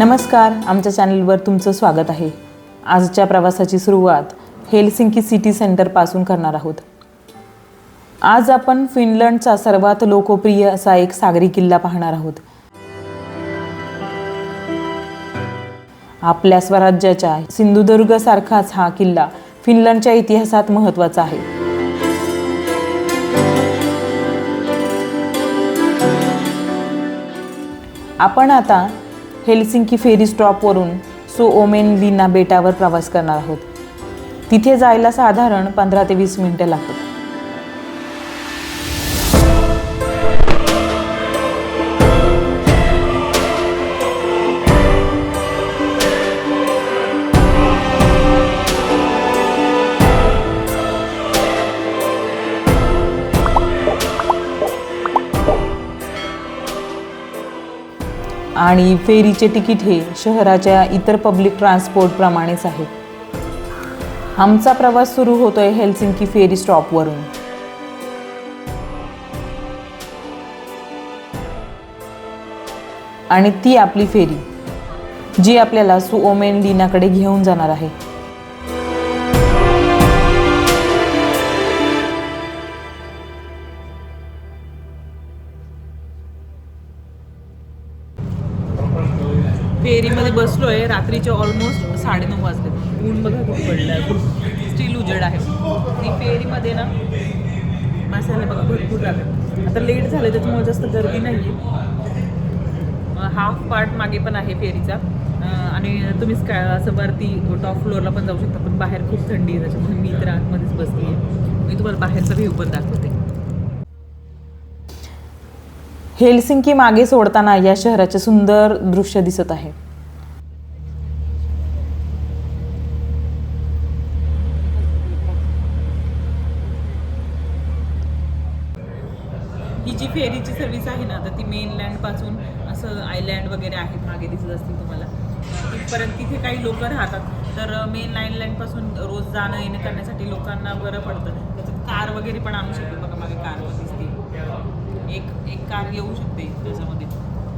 नमस्कार आमच्या चॅनलवर तुमचं स्वागत आहे. आजच्या प्रवासाची सुरुवात हेलसिंकी सिटी सेंटरपासून करणार आहोत. आज आपण फिनलंडचा सर्वात लोकप्रिय असा एक सागरी किल्ला पाहणार आहोत. आपल्या स्वराज्याच्या सिंधुदुर्ग सारखाच हा किल्ला फिनलंडच्या इतिहासात महत्त्वाचा आहे. आपण आता हेलसिंकी फेरी स्टॉपवरून सो ओमेन लिना बेटावर प्रवास करणार आहोत. तिथे जायला साधारण पंधरा ते वीस मिनटं लागतात. आणि फेरीचे तिकीट हे शहराच्या इतर पब्लिक ट्रान्सपोर्टप्रमाणेच आहे. आमचा प्रवास सुरू होतोय हेलसिंकी फेरी स्टॉपवरून. आणि ती आपली फेरी जी आपल्याला सुओमेन लिनाकडे घेऊन जाणार आहे. रात्रीचे ऑलमोस्ट साडेनऊ वाजले. ऊन बघा खूप पडलं आहे स्टील उजेड आहे. ती फेरीमध्ये ना मसाले बघा भरपूर लागत आता लेट झालं त्याच्यामुळे जास्त गर्दी नाही आहे हाफ पार्ट मागे पण आहे फेरीचा. आणि तुम्ही काय असं वरती टॉप फ्लोअरला पण जाऊ शकता पण बाहेर खूप थंडी आहे त्याच्यामुळे मी तर आतमध्येच बसली आहे मी तुम्हाला बाहेरचा व्ह्यू पण दाखवते. हेलसिंकी मागे सोडताना या शहराचे सुंदर दृश्य दिसत आहे. काही लोक राहतात. तर मेन लाईन पासून रोज जाणं येणं करण्यासाठी लोकांना बरं पडतं. त्याच्यात कार वगैरे पण आणू शकतो बघा मागे कार दिसते एक एक कार येऊ शकते त्याच्यामध्ये.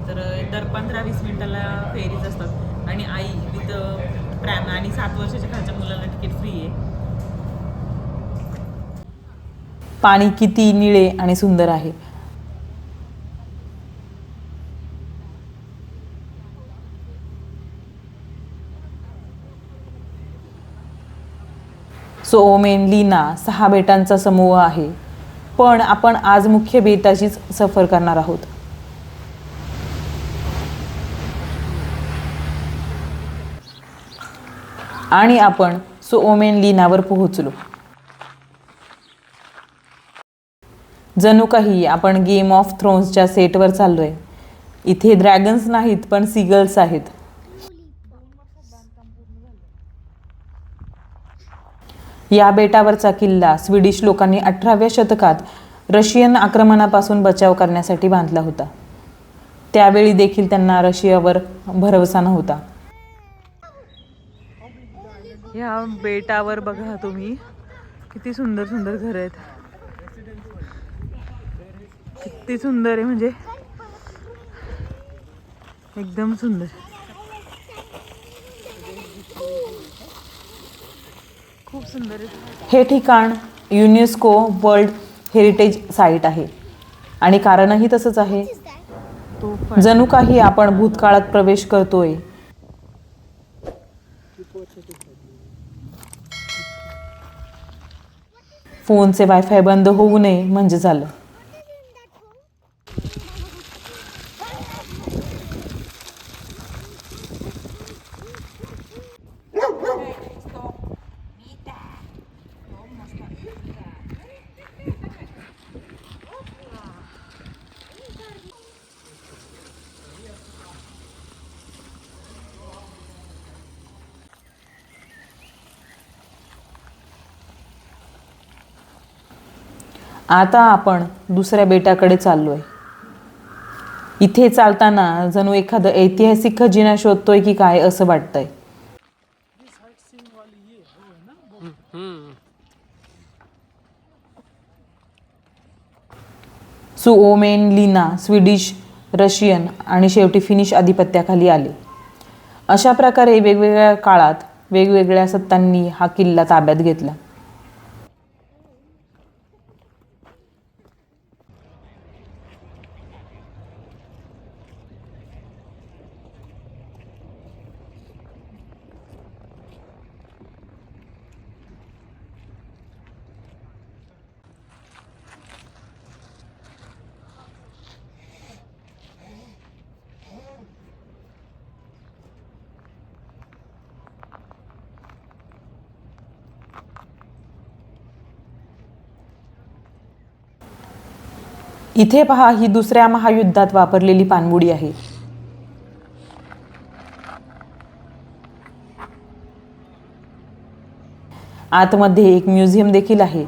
तर दर पंधरा वीस मिनिटाला फेरीज असतात. आणि आई विथ प्रॅम आणि सात वर्षाच्या खालच्या मुलांना तिकीट फ्री आहे. पाणी किती निळे आणि सुंदर आहे. सो ओमेन लीना सहा बेटांचा समूह आहे. पण आपण आज मुख्य बेटाचीच सफर करणार आहोत. आणि आपण सो ओमेन लीनावर पोहोचलो. जणू काही आपण गेम ऑफ थ्रोन्सच्या सेटवर चाललोय. इथे ड्रॅगन्स नाहीत पण सिगल्स आहेत. या बेटावरचा किल्ला स्वीडिश लोकांनी अठराव्या शतकात रशियन आक्रमणापासून बचाव करण्यासाठी बांधला होता. त्यावेळी देखील त्यांना रशियावर भरवसा नव्हता. या बेटावर बघा तुम्ही. किती सुंदर सुंदर घर आहेत. किती सुंदर आहे म्हणजे. एकदम सुंदर. खूप सुंदर हे ठिकाण युनेस्को वर्ल्ड हेरिटेज साईट आहे. आणि कारणही तसंच आहे. जणू काही आपण भूतकाळात प्रवेश करतोय. फोनचे वायफाय बंद होऊ नये म्हणजे झालं. आता आपण दुसऱ्या बेटाकडे चाललोय. इथे चालताना जणू एखादं ऐतिहासिक खजिना शोधतोय की काय असं वाटतंय? सुओमेन लिना स्वीडिश रशियन आणि शेवटी फिनिश आधिपत्याखाली आले. अशा प्रकारे वेगवेगळ्या काळात वेगवेगळ्या सत्तांनी हा किल्ला ताब्यात घेतला. इथे पहा ही दुसऱ्या महायुद्धात वापरलेली पाणबुडी आहे. आतमध्ये एक म्युझियम देखील आहे.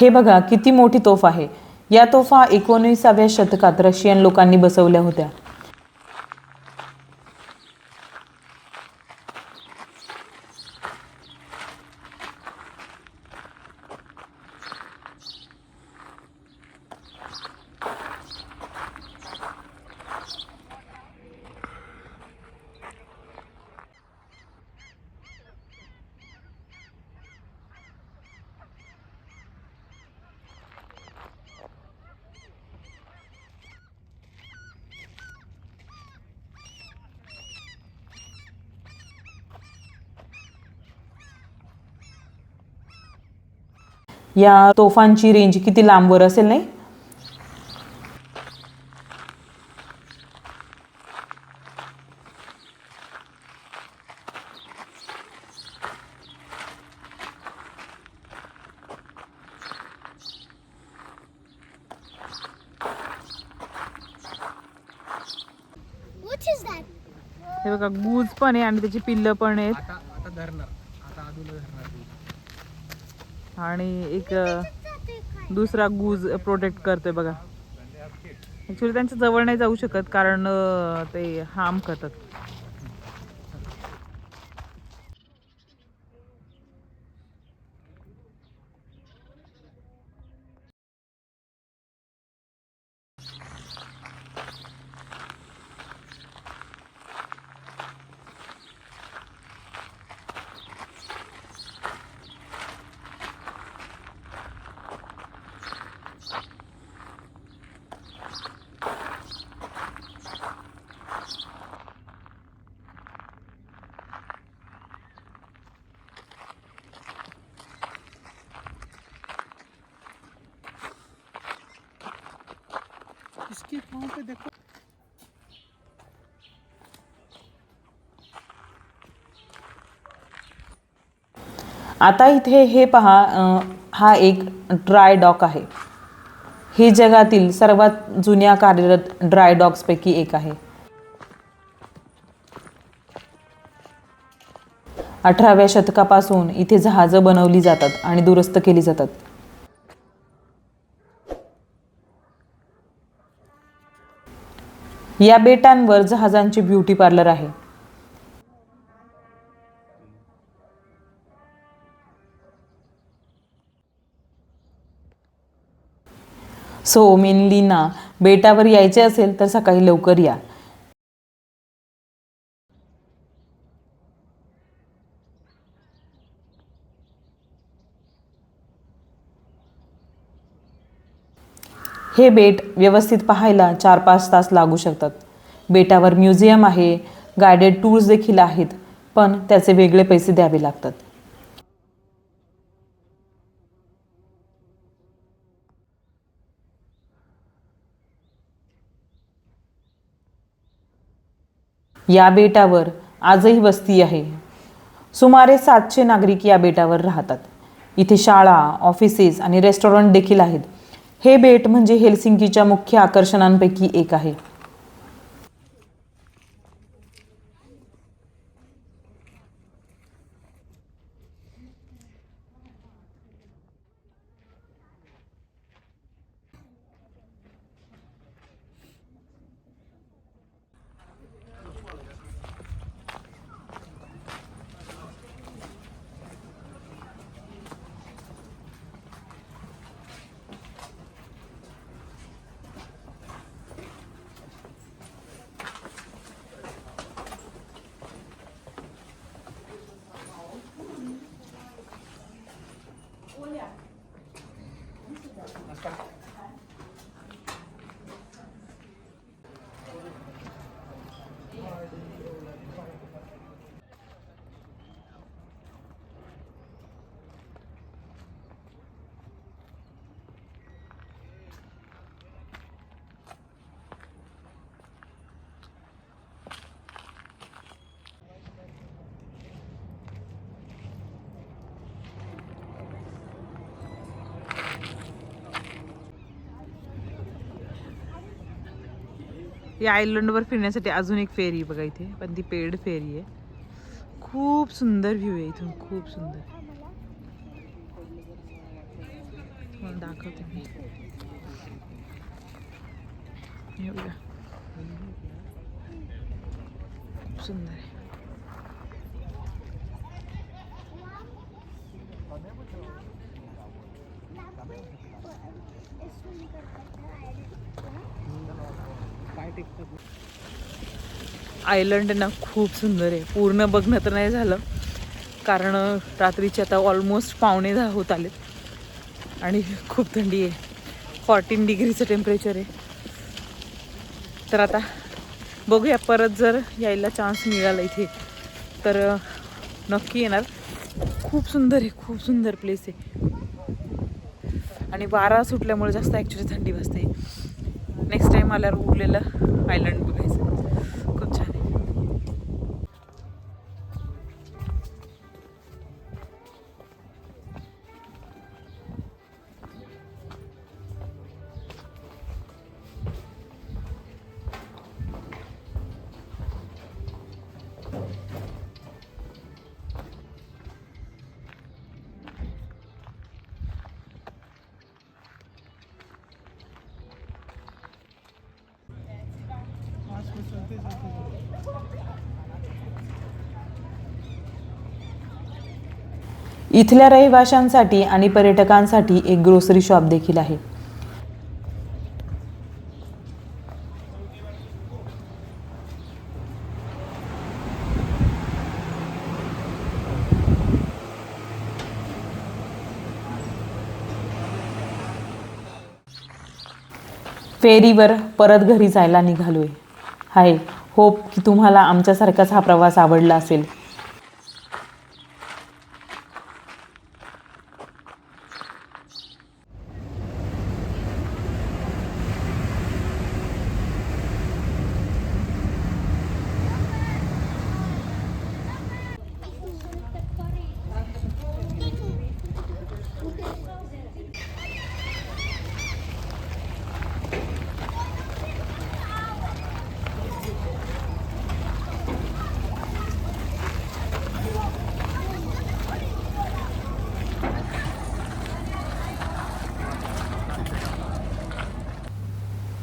हे बघा किती मोठी तोफ आहे. या तोफा एकोणीसाव्या शतकात रशियन लोकांनी बसवल्या होत्या. या तोफांची रेंज किती लांबवर असेल नाही? हे बघा गूज पण आहे आणि त्याची पिल्लं पण आहेत आता आता धरणार आता आदूला धरणार ती. आणि एक दुसरा गूज प्रोटेक्ट करतोय बघा. ॲक्च्युली त्यांच्या जवळ नाही जाऊ शकत कारण ते हार्म करतात. पे देखो आता इथे हे पहा हा एक ड्राय डॉक आहे. हे जगातील सर्वात जुन्या कार्यरत ड्राय डॉक्सपैकी एक आहे. अठराव्या शतकापासून इथे जहाजं बनवली जातात आणि दुरुस्त केली जातात. या बेटांवर जहाजांचे ब्युटी पार्लर आहे. सो मेनली ना बेटावर यायचे असेल तर सकाळी लवकर या. हे बेट व्यवस्थित पाहायला चार पाच तास लागू शकतात. बेटावर म्युझियम आहे गायडेड टूर्स देखील आहेत पण त्याचे वेगळे पैसे द्यावे लागतात. या बेटावर आजही वस्ती आहे. सुमारे सातशे नागरिक या बेटावर राहतात. इथे शाळा ऑफिसेस आणि रेस्टॉरंट देखील आहेत. हे बेट म्हणजे हेलसिंकीच्या मुख्य आकर्षणांपैकी एक आहे. olhar. या आयलंडवर फिरण्यासाठी अजून एक फेरी बघा इथे. पण ती पेड फेरी आहे. खूप सुंदर व्ह्यू आहे इथून. खूप सुंदर. तुम्हाला दाखवते मी. खूप सुंदर आहे. आयलंड ना खूप सुंदर आहे. पूर्ण बघणं तर नाही झालं. कारण रात्रीचे आता ऑलमोस्ट पावणे दहा होत आले. आणि खूप थंडी आहे. फॉर्टीन डिग्रीचं टेम्परेचर आहे. तर आता बघूया परत जर यायला चान्स मिळाला इथे तर नक्की येणार. खूप सुंदर आहे खूप सुंदर प्लेस आहे. आणि वारा सुटल्यामुळे जास्त ॲक्च्युली थंडी वाजते. മലർ ഉള്ളിൽ ഐലൻഡ് इथल्या रहिवाशांसाठी आणि पर्यटकांसाठी एक ग्रोसरी शॉप देखील आहे. फेरीवर परत घरी जायला निघालोय. हाय होप की तुम्हाला आमच्यासारखाच हा प्रवास आवडला असेल.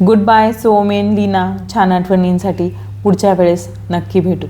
गुड बाय सोमेन लीना छान आठवणींसाठी पुढच्या वेळेस नक्की भेटू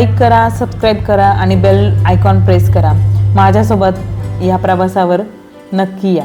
लाईक करा सबस्क्राईब करा आणि बेल आयकॉन प्रेस करा. माझ्यासोबत या प्रवासावर नक्की या.